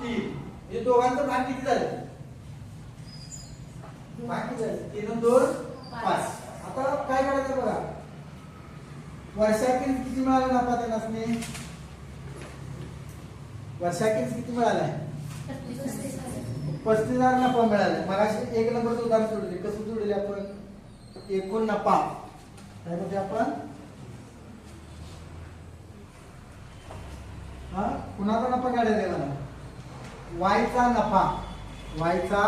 तीन हे दोघांचं भाग किती झाले? भाग किती झाले? तीन दोन पाच. आता काय करायचं बघा? वर्षातील किती मिळाला नफा त्यांना वर्षातील किती मिळालाय पस्तीस हजार नफा मिळालाय मला एक नंबरचं उदाहरण सोडले कसं जोडले आपण? एकूण नफा. काय आपण? हा? कुणाचा नफा काढायला मला वायचा नफा. वायचा?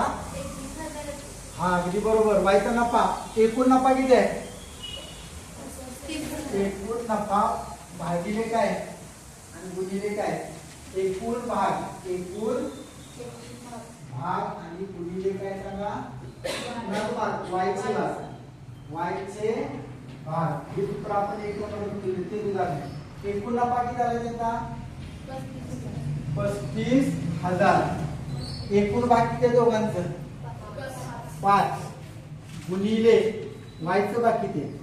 हा अगदी बरोबर. वायचा नफा. एकूण नफा किती आहे? एकूण नफा भागिले काय? आणि गुणिले काय? एकूण भाग. एकूण भाग आणि गुणिले काय सांगा? भाग. वायचे भाग. वायचे भाग. हे सूत्र आपण एक एकूण नफा किती झाला त्यांचा? पस्तीस हजार. एकूण बाकी किती आहे दोघांचं? पाच. गुणिले वायचं बाकी ते? आहे?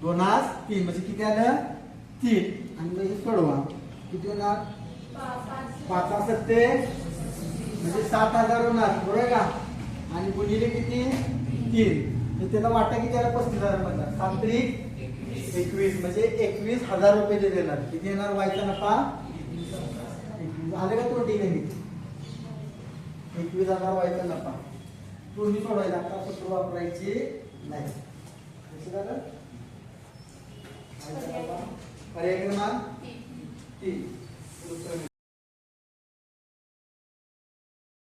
दोनास तीन. म्हणजे किती आलं? तीन. आणि म्हणजे सोडवा. किती होणार? पाच सत्ते म्हणजे सात हजार होणार. बरोबर का? आणि गुणिले किती? तीन. तर त्याचा वाटा किती आला? पस्तीस हजार मधला. सात एकवीस. म्हणजे एकवीस हजार रुपये जे देणार. किती येणार? व्हायचा नफा? आले का तोटी नाही एकवीस हजार व्हायचा नफा तुम्ही सोडवायचा आता सूत्र वापरायची नाही. झालं. पर्याय क्रमांक तीन.